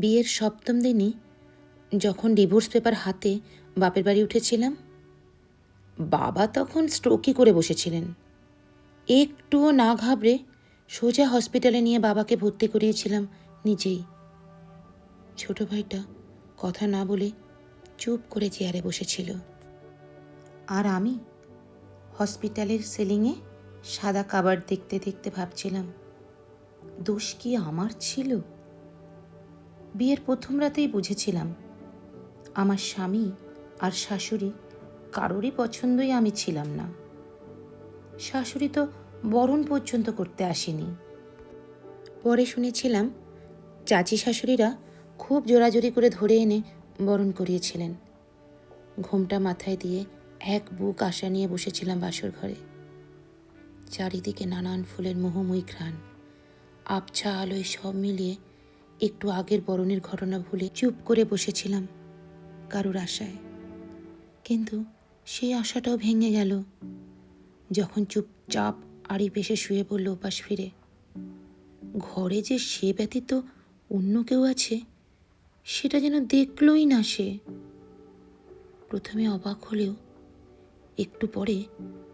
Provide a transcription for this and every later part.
বিয়ের সপ্তম দিনই যখন ডিভোর্স পেপার হাতে বাপের বাড়ি উঠেছিলাম, বাবা তখন স্ট্রোকই করে বসেছিলেন। একটুও না ঘাবড়ে সোজা হসপিটালে নিয়ে বাবাকে ভর্তি করিয়েছিলাম নিজেই। ছোট ভাইটা কথা না বলে চুপ করে চেয়ারে বসেছিল। আর আমি হসপিটালের সিলিংয়ে সাদা কাবার দেখতে দেখতে ভাবছিলাম, দোষ কি আমার ছিল? বিয়ের প্রথম রাতেই বুঝেছিলাম, আমার স্বামী আর শাশুড়ি কারোরই পছন্দই আমি ছিলাম না। শাশুড়ি তো বরণ পর্যন্ত করতে আসেনি। পরে শুনেছিলাম চাচি শাশুড়িরা খুব জোরাজোরি করে ধরে এনে বরণ করিয়েছিলেন। ঘোমটা মাথায় দিয়ে এক বুক আশা নিয়ে বসেছিলাম বাসর ঘরে। চারিদিকে নানান ফুলের মোহময়ী ঘ্রাণ, আবছা আলোয় সব মিলিয়ে একটু আগের বরণের ঘটনা ভুলে চুপ করে বসেছিলাম কারুর আশায়। কিন্তু সেই আশাটাও ভেঙে গেল। যখন চুপচাপ আড়ি পেশে শুয়ে পড়ল ওপাশ ফিরে, ঘরে যে সে ব্যতীত অন্য কেউ আছে, সেটা যেন দেখলই না সে। প্রথমে অবাক হলেও একটু পরে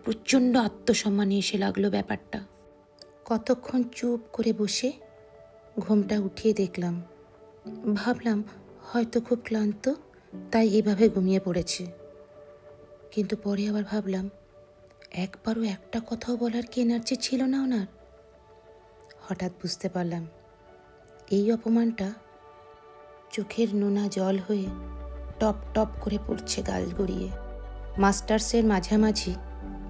প্রচণ্ড আত্মসম্মানে এসে লাগল ব্যাপারটা। কতক্ষণ চুপ করে বসে ঘুমটা উঠিয়ে দেখলাম। ভাবলাম, হয়তো খুব ক্লান্ত, তাই এভাবে ঘুমিয়ে পড়েছে। কিন্তু পরে আবার ভাবলাম, একবারও একটা কথাও বলার কি এনার্জি ছিল না ওনার? হঠাৎ বুঝতে পারলাম, এই অপমানটা চোখের নোনা জল হয়ে টপ টপ করে পড়ছে গাল গড়িয়ে। মাস্টার্সের মাঝামাঝি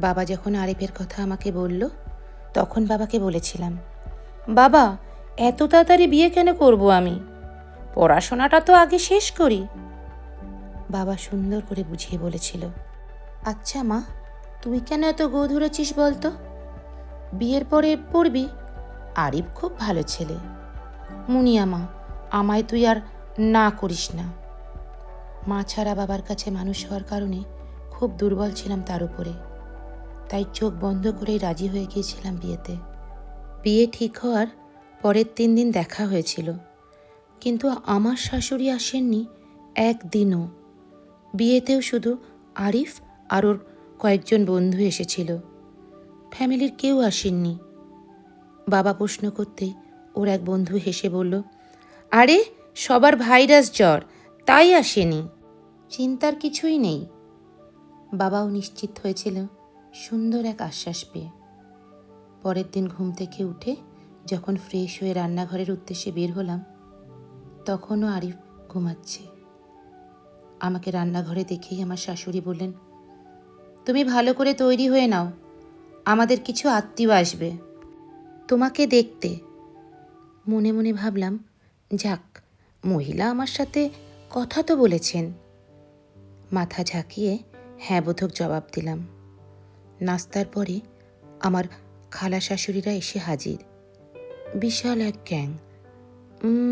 বাবা যখন আরিফের কথা আমাকে বলল, তখন বাবাকে বলেছিলাম, বাবা এত তাড়াতাড়ি বিয়ে কেন করব আমি? পড়াশোনাটা তো আগে শেষ করি। বাবা সুন্দর করে বুঝিয়ে বলেছিল আচ্ছা মা, তুই কেন এত গো ধরেছিস বলতো? বিয়ের পরে পড়বি, আরিফ খুব ভালো ছেলে। মুনিয়া মা, আমায় তুই আর না করিস না। মা ছাড়া বাবার কাছে মানুষ হওয়ার কারণে খুব দুর্বল ছিলাম তার উপরে। তাই চোখ বন্ধ করেই রাজি হয়ে গিয়েছিলাম বিয়েতে। বিয়ে ঠিক হওয়ার পরের তিন দিন দেখা হয়েছিল। কিন্তু আমার শাশুড়ি আসেননি একদিনও। বিয়েতেও শুধু আরিফ আর ওর কয়েকজন বন্ধু এসেছিল। ফ্যামিলির কেউ আসেননি। বাবা প্রশ্ন করতেই ওর এক বন্ধু হেসে বলল, আরে, সবার ভাইরাস জ্বর, তাই আসেনি। চিন্তার কিছুই নেই। বাবাও নিশ্চিত হয়েছিল সুন্দর এক আশ্বাস পেয়ে। পরের দিন ঘুম থেকে উঠে যখন ফ্রেশ হয়ে রান্নাঘরের উদ্দেশ্যে বের হলাম, তখনও আরিফ ঘুমাচ্ছে। আমাকে রান্নাঘরে দেখেই আমার শাশুড়ি বললেন, তুমি ভালো করে তৈরি হয়ে নাও, আমাদের কিছু আত্মীয় আসবে। তোমাকে দেখতে। মনে মনে ভাবলাম, যাক, মহিলা আমার সাথে কথা তো বলেছেন। মাথা ঝাঁকিয়ে হ্যাঁ বোধক জবাব দিলাম। নাস্তার পরে আমার খালা শাশুড়িরা এসে হাজির। বিশাল এক গ্যাং।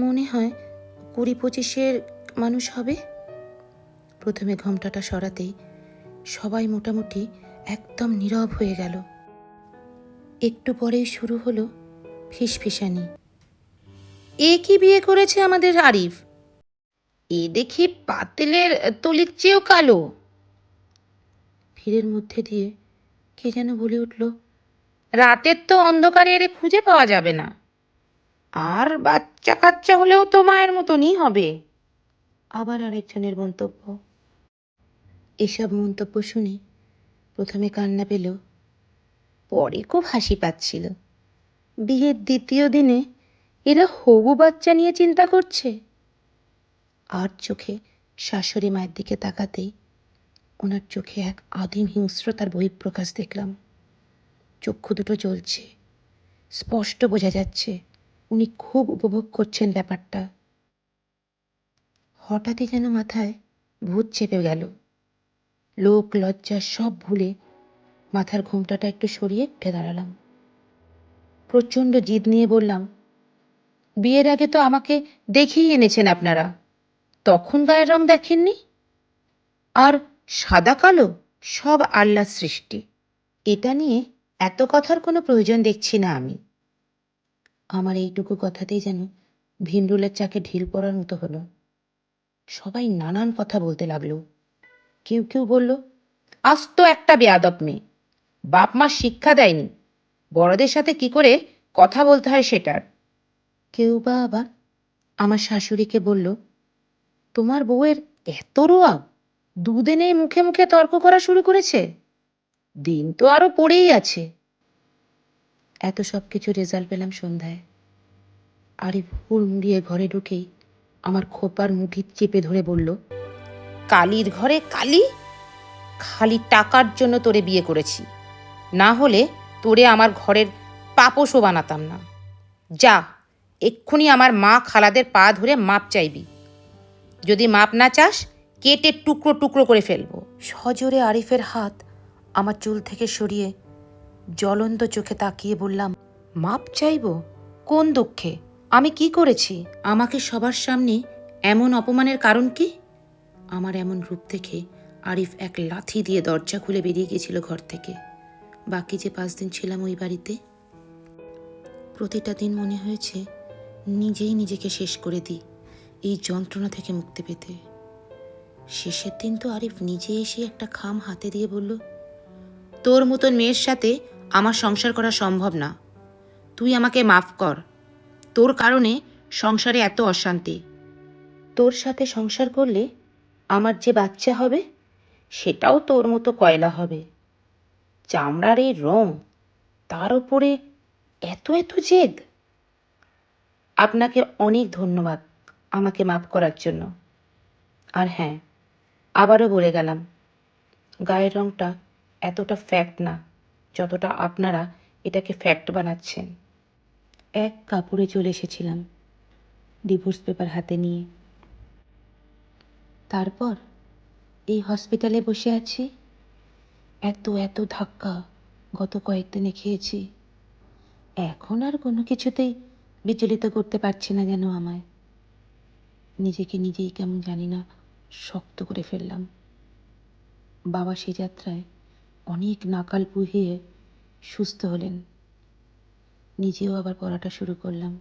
মনে হয় কুড়ি পঁচিশের মানুষ হবে। প্রথমে ঘোমটাটা সরাতেই সবাই মোটামুটি একদম নীরব হয়ে গেল। একটু পরেই শুরু হলো ফিসফিসানি। এ কি বিয়ে করেছে আমাদের আরিফ? এ দেখি পাতিলের তলির চেয়েও কালো। ভিড়ের মধ্যে দিয়ে কে যেন বলে উঠল রাতের তো অন্ধকারে এরে খুঁজে পাওয়া যাবে না। আর বাচ্চা কাচ্চা হলেও তো মায়ের মতনই হবে। আবার আরেকজনের মন্তব্য। এসব মন্তব্য শুনে প্রথমে কান্না পেল। পরে খুব হাসি পাচ্ছিল। বিয়ের দ্বিতীয় দিনে এরা হবু বাচ্চা নিয়ে চিন্তা করছে। আর চোখে শাশুড়ি মায়ের দিকে তাকাতেই ওনার চোখে এক আদিম হিংস্রতার বহিঃপ্রকাশ দেখলাম। চক্ষু দুটো চলছে স্পষ্ট বোঝা যাচ্ছে উনি খুব উপভোগ করছেন ব্যাপারটা। হঠাৎই যেন মাথায় ভূত চেপে গেল। লোক, লজ্জা সব ভুলে মাথার ঘোমটাটা একটু সরিয়ে উঠে দাঁড়ালাম। প্রচণ্ড জিদ নিয়ে বললাম, বিয়ের আগে তো আমাকে দেখেই এনেছেন আপনারা। তখন গায়ের রং দেখেননি? আর সাদা কালো সব আল্লাহ সৃষ্টি। এটা নিয়ে এত কথার কোনো প্রয়োজন দেখছি না আমি। আমার এইটুকু কথাতেই যেন ভিনরুলের চাকে ঢিল পড়ার মতো হলো। সবাই নানান কথা বলতে লাগল। কেউ কেউ বলল, আস্ত একটা বেয়াদব মেয়ে। বাপ মা শিক্ষা দেয়নি। বড়দের সাথে কি করে কথা বলতে হয় সেটার? কেউ বা আবার আমার শাশুড়িকে বলল, তোমার বউয়ের এত রোয়া দুদিনে মুখে মুখে তর্ক করা শুরু করেছে। দিন তো আরও পড়েই আছে। এত সব কিছু রেজাল্ট পেলাম সন্ধ্যায়। আরিফ হুড় মুড়িয়ে ঘরে ঢুকেই আমার খোপার মুঠি চেপে ধরে বলল কালির ঘরে কালি? খালি টাকার জন্য তোরে বিয়ে করেছি। না হলে তোরে আমার ঘরের পাপোশও বানাতাম না। যা এক্ষুনি আমার মা খালাদের পা ধরে মাপ চাইবি। যদি মাপ না চাস কেটে টুকরো টুকরো করে ফেলব। সজোরে আরিফের হাত আমার চুল থেকে সরিয়ে জ্বলন্ত চোখে তাকিয়ে বললাম, মাপ চাইব? কোন দুঃখে? আমি কি করেছি? আমাকে সবার সামনে এমন অপমানের কারণ কি? আমার এমন রূপ দেখে আরিফ এক লাথি দিয়ে দরজা খুলে বেরিয়ে গেছিল ঘর থেকে। বাকি যে পাঁচ দিন ছিলাম ওই বাড়িতে, প্রতিটা দিন মনে হয়েছে নিজেই নিজেকে শেষ করে দিই এই যন্ত্রণা থেকে মুক্তি পেতে। শেষের দিন তো আরিফ নিজে এসে একটা খাম হাতে দিয়ে বলল তোর মতন মেয়ের সাথে আমার সংসার করা সম্ভব না। তুই আমাকে মাফ কর। তোর কারণে সংসারে এত অশান্তি। তোর সাথে সংসার করলে আমার যে বাচ্চা হবে, সেটাও তোর মতো কয়লা হবে। চামড়ার এই রং, তার ওপরে এত এত জেদ। আপনাকে অনেক ধন্যবাদ আমাকে মাফ করার জন্য। আর হ্যাঁ আবারও বলে গেলাম, গায়ের রংটা এতটা ফ্যাক্ট না, যতটা আপনারা এটাকে ফ্যাক্ট বানাচ্ছেন। এক কাপড়ে চলে এসেছিলাম ডিভোর্স পেপার হাতে নিয়ে। তারপর এই হসপিটালে বসে আছি। এত এত ধাক্কা গত কয়েকদিনে খেয়েছি। এখন আর কোনো কিছুতেই বিচলিত করতে পারছি না যেন আমায়। নিজেকে নিজেই কেমন জানি না শক্ত করে ফেললাম। বাবা সে যাত্রায় অনেক নাকাল পুহিয়ে সুস্থ হলেন। নিজেও আবার পড়াটা শুরু করলাম।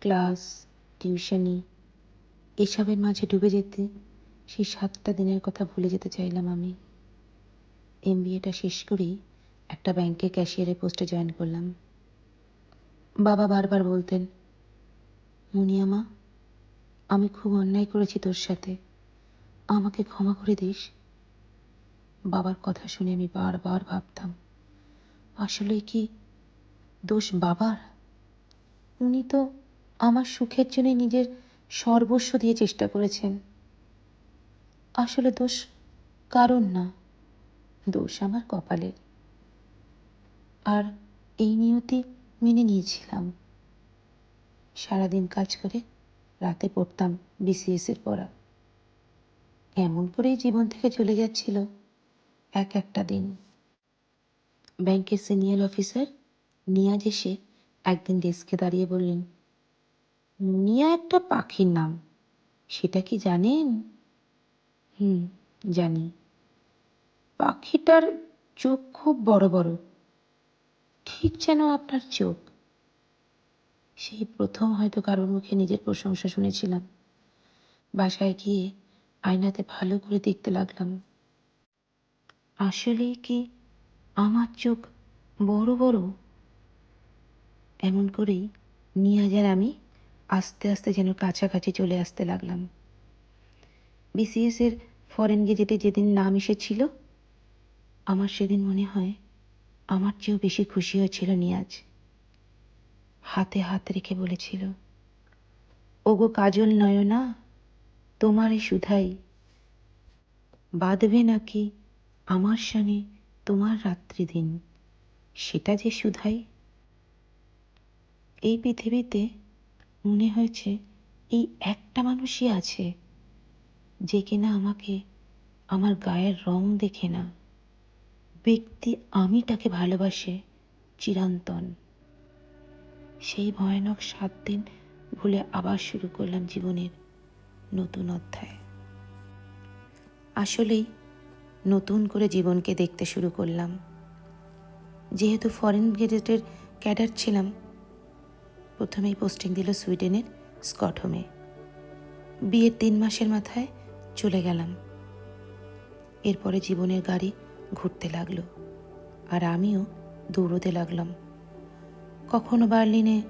ক্লাস, টিউশনি, এসবের মাঝে ডুবে যেতে সেই সাতটা দিনের কথা ভুলে যেতে চাইলাম আমি। এম এমবিএটা শেষ করেই একটা ব্যাংকে ক্যাশিয়ারের পোস্টে জয়েন করলাম। বাবা বারবার বলতেন মুনিয়ামা আমি খুব অন্যায় করেছি তোর সাথে। আমাকে ক্ষমা করে দিস বাবার কথা শুনে আমি বারবার ভাবতাম, আসলে কি দোষ বাবার? উনি তো আমার সুখের জন্য নিজের সর্বস্ব দিয়ে চেষ্টা করেছেন। আসলে দোষ কারণ না, দোষ আমার কপালের। আর এই নিয়তি মেনে নিয়েছিলাম। সারাদিন কাজ করে রাতে পড়তাম বিসিএসের পড়া। এমন করেই জীবন থেকে চলে যাচ্ছিল। এক একটা দিন। ব্যাংকের সিনিয়র অফিসার নিয়াজ এসে একদিন ডেস্কে দাঁড়িয়ে বললেন, নিয়া একটা পাখির নাম, সেটা কি জানেন? হুম, জানি। পাখিটার চোখ খুব বড় বড়, ঠিক যেন আপনার চোখ। সেই প্রথম হয়তো কারোর মুখে নিজের প্রশংসা শুনেছিলাম। বাসায় গিয়ে আয়নাতে ভালো করে দেখতে লাগলাম। আসলেই কি আমার চোখ বড় বড়? এমন করেই নিয়াজের আমি আস্তে আস্তে যেন কাছাকাছি চলে আসতে লাগলাম। বিসিএসের ফরেন গেজেটে যেদিন নাম এসেছিল, আমার সেদিন মনে হয় আমার চেয়েও বেশি খুশি হয়েছিল নিয়াজ। হাতে হাত রেখে বলেছিল, ওগো কাজল নয়না তোমারই সুধাই বাঁধবে নাকি আমার সঙ্গে তোমার রাত্রি দিন, সেটা যে সুধাই। এই পৃথিবীতে মনে হয়েছে এই একটা মানুষই আছে, যে কিনা আমাকে আমার গায়ের রং দেখে না। ব্যক্তি আমি তাকে ভালোবাসে চিরন্তন। সেই ভয়ানক সাত দিন ভুলে আবার শুরু করলাম জীবনের নতুন অধ্যায়। আসলেই নতুন করে জীবনকে দেখতে শুরু করলাম। যেহেতু ফরেন গেজেটের ক্যাডার ছিলাম, প্রথমেই পোস্টিং দিল সুইডেনের স্কটহোমে। বিয়ের তিন মাসের মাথায় চলে গেলাম। এরপরে জীবনের গাড়ি ঘুরতে লাগল আর আমিও দৌড়তে লাগলাম। কখনো বার্লিনে,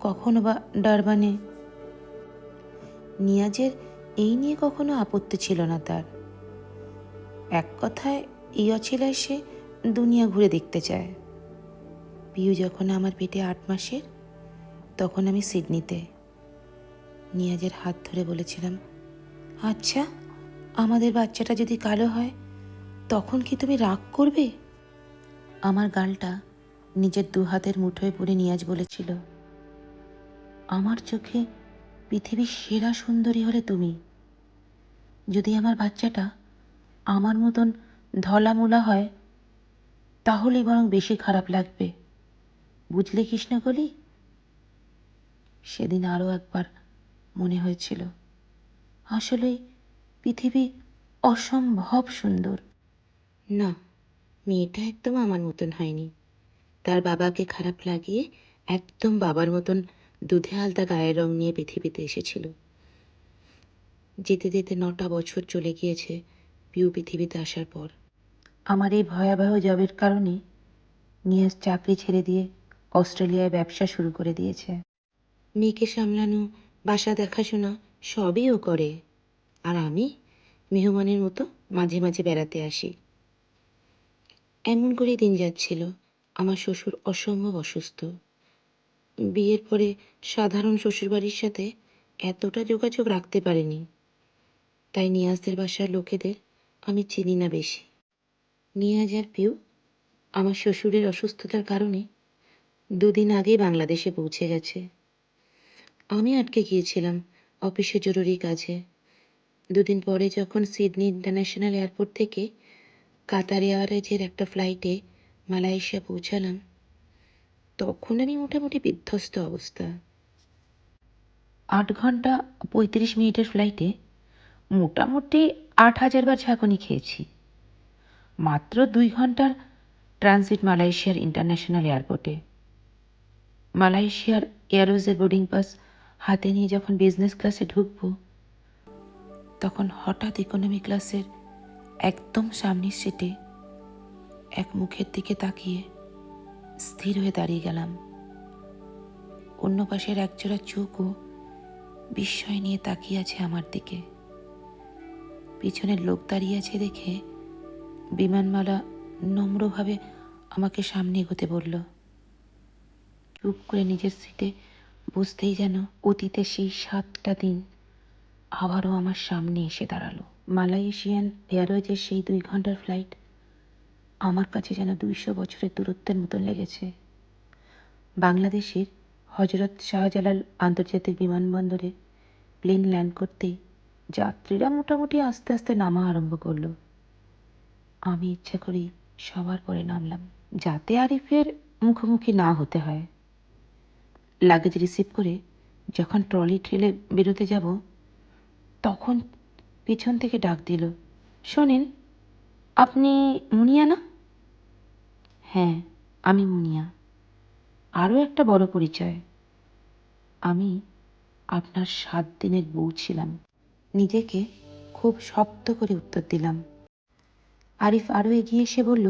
কখনো বা ডারবানে। নিয়াজের এই নিয়ে কখনো আপত্তি ছিল না তার। এক কথায় এই অছিলায় সে দুনিয়া ঘুরে দেখতে চায়। পিউ যখন আমার পেটে আট মাসের, তখন আমি সিডনিতে। নিয়াজের হাত ধরে বলেছিলাম আচ্ছা আমাদের বাচ্চাটা যদি কালো হয়, তখন কি তুমি রাগ করবে? আমার গালটা নিজের দু হাতের মুঠোয় পড়ে নিয়াজ বলেছিল, আমার চোখে পৃথিবীর সেরা সুন্দরী হলে তুমি। যদি আমার বাচ্চাটা আমার মতন ধলামুলা হয় তাহলেই বরং বেশি খারাপ লাগবে। বুঝলে কৃষ্ণকলি? সেদিন আরও একবার মনে হয়েছিল, আসলে পৃথিবী অসম্ভব সুন্দর। না, মেয়েটা একদম আমার মতন হয়নি। তার বাবাকে খারাপ লাগিয়ে একদম বাবার মতন দুধে আলতা গায়ের রং নিয়ে পৃথিবীতে এসেছিল। যেতে যেতে নটা বছর চলে গিয়েছে পিউ পৃথিবীতে আসার পর। আমার এই ভয়াবহ জবের কারণে নিয়াজ চাকরি ছেড়ে দিয়ে অস্ট্রেলিয়ায় ব্যবসা শুরু করে দিয়েছে। মেয়েকে সামলানো বাসা দেখাশোনা সবই ও করে। আর আমি মেহমানের মতো মাঝে মাঝে বেড়াতে আসি। এমন করেই দিন যাচ্ছিল। আমার শ্বশুর অসম্ভব অসুস্থ। বিয়ের পরে সাধারণ শ্বশুরবাড়ির সাথে এতটা যোগাযোগ রাখতে পারেনি। তাই নিয়াজদের বাসার লোকেদের আমি চিনি না বেশি। নিয়াজ আর পিউ আমার শ্বশুরের অসুস্থতার কারণে দুদিন আগেই বাংলাদেশে পৌঁছে গেছে। আমি আটকে গিয়েছিলাম অফিসে জরুরি কাজে। দুদিন পরে যখন সিডনি ইন্টারন্যাশনাল এয়ারপোর্ট থেকে কাতার এয়ারওয়েজের একটা ফ্লাইটে মালয়েশিয়া পৌঁছালাম, তখন আমি মোটামুটি বিধ্বস্ত অবস্থা। আট ঘণ্টা পঁয়ত্রিশ মিনিটের ফ্লাইটে মোটামুটি আট হাজার বার ঝাঁকুনি খেয়েছি। মাত্র দুই ঘণ্টার ট্রানজিট মালয়েশিয়ার ইন্টারন্যাশনাল এয়ারপোর্টে। মালয়েশিয়ার এয়ারওয়েজের বোর্ডিং পাস হাতে নিয়ে যখন বিজনেস ক্লাসে ঢুকবো, তখন হঠাৎ ইকোনমি ক্লাসের একদম সামনের সিটে এক মুখের দিকে তাকিয়ে স্থির হয়ে দাঁড়িয়ে গেলাম। অন্য পাশের একজোড়া চোখও বিস্ময় নিয়ে তাকিয়ে আছে আমার দিকে। পিছনের লোক দাঁড়িয়ে আছে দেখে বিমানমালা নম্রভাবে আমাকে সামনে এগোতে বলল, চুপ করে নিজের সিটে বসতেই যেন অতীতে সেই সাতটা দিন আবারও আমার সামনে এসে দাঁড়াল। মালয়েশিয়ান এয়ারওয়েজের সেই দুই ঘণ্টার ফ্লাইট আমার কাছে যেন দুইশো বছরের দূরত্বের মতন লেগেছে। বাংলাদেশের হজরত শাহজালাল আন্তর্জাতিক বিমানবন্দরে প্লেন ল্যান্ড করতেই যাত্রীরা মোটামুটি আস্তে আস্তে নামা আরম্ভ করল। আমি ইচ্ছা করি সবার পরে নামলাম, যাতে আরিফের মুখোমুখি না হতে হয়। লাগেজ রিসিভ করে যখন ট্রলি ট্রেলে বেরোতে যাব, তখন পিছন থেকে ডাক দিল, শোনেন, আপনি মুনিয়া না? হ্যাঁ আমি মুনিয়া। আরও একটা বড় পরিচয়। আমি আপনার সাত দিনের বউ ছিলাম। নিজেকে খুব শক্ত করে উত্তর দিলাম। আরিফ আরও এগিয়ে এসে বলল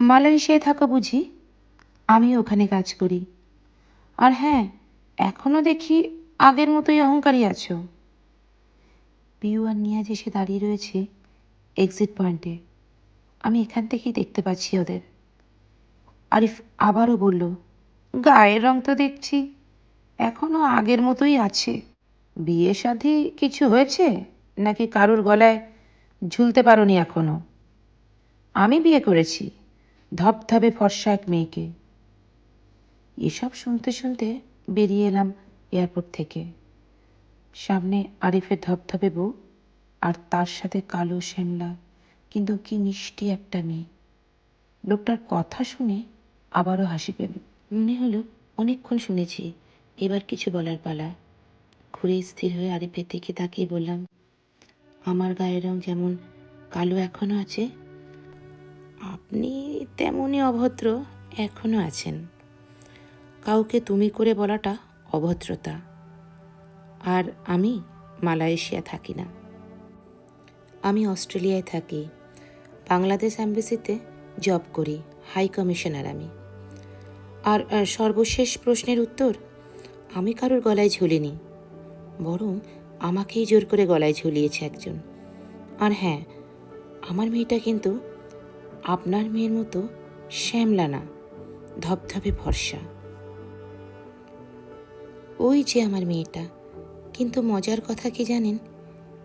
মালয়েশিয়ায় থাকো বুঝি, আমি ওখানে কাজ করি। আর হ্যাঁ এখনও দেখি আগের মতোই অহংকারী আছো। পিউ আর নিয়াজ এসে দাঁড়িয়ে রয়েছে এক্সিট পয়েন্টে আমি এখান থেকেই দেখতে পাচ্ছি ওদের। আরিফ আবারও বলল, গায়ের রং তো দেখছি এখনও আগের মতোই আছে। বিয়ে শাদি কিছু হয়েছে? নাকি কারুর গলায় ঝুলতে পারোনি এখনও? আমি বিয়ে করেছি ধপধপে ফর্সা এক মেয়েকে। এসব শুনতে শুনতে বেরিয়ে এলাম এয়ারপোর্ট থেকে। সামনে আরিফের ধপধপে বউ আর তার সাথে কালো শ্যামলা, কিন্তু কি মিষ্টি একটা মেয়ে। লোকটার কথা শুনে আবারও হাসি পেল। মনে হলো, অনেকক্ষণ শুনেছি, এবার কিছু বলার পালা। ঘুরে স্থির হয়ে আরিফের দিকে তাকিয়ে বললাম, আমার গায়ের রং যেমন কালো এখনও আছে? আপনি তেমনই অভদ্র এখনও আছেন। কাউকে তুমি করে বলাটা অভদ্রতা। আর আমি মালয়েশিয়া থাকি না। আমি অস্ট্রেলিয়ায় থাকি। বাংলাদেশ অ্যাম্বাসিতে জব করি, হাই কমিশনার আমি। আর সর্বশেষ প্রশ্নের উত্তর, আমি কারোর গলায় ঝুলিনি। বরং আমাকেই জোর করে গলায় ঝুলিয়েছে একজন। আর হ্যাঁ আমার মেয়েটা কিন্তু আপনার মেয়ের মতো শ্যামলা না ধপধপে ভরসা ওই যে আমার মেয়েটা, কিন্তু মজার কথা কি জানেন?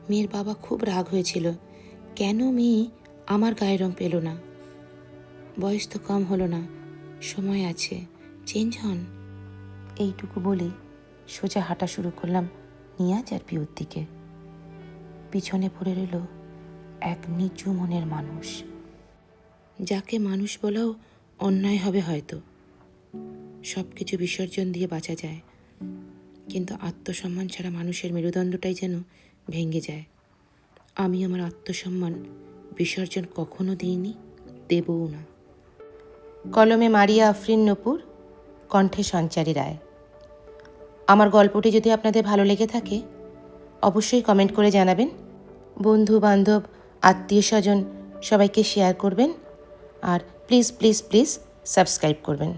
মেয়ের বাবা খুব রাগ হয়েছিল, কেন মেয়ে আমার গায়ের রং পেল না? বয়স তো কম হলো না, সময় আছে, চেঞ্জ হন। এইটুকু বলে সোজা হাঁটা শুরু করলাম। নিয়াজ আর পিউর দিকে। পিছনে পড়ে রইল এক নিচু মনের মানুষ। যাকে মানুষ বলাও অন্যায় হবে হয়তো। সব কিছু বিসর্জন দিয়ে বাঁচা যায়। কিন্তু আত্মসম্মান ছাড়া মানুষের মেরুদণ্ডটাই যেন ভেঙে যায়। আমি আমার আত্মসম্মান বিসর্জন কখনো দিইনি, দেবও না। কলমে মারিয়া আফরিন নপুর, কণ্ঠে সঞ্চারী রায়। আমার গল্পটি যদি আপনাদের ভালো লেগে থাকে, অবশ্যই কমেন্ট করে জানাবেন। বন্ধু বান্ধব, আত্মীয় স্বজন সবাইকে শেয়ার করবেন। আর প্লিজ প্লিজ প্লিজ সাবস্ক্রাইব করবেন।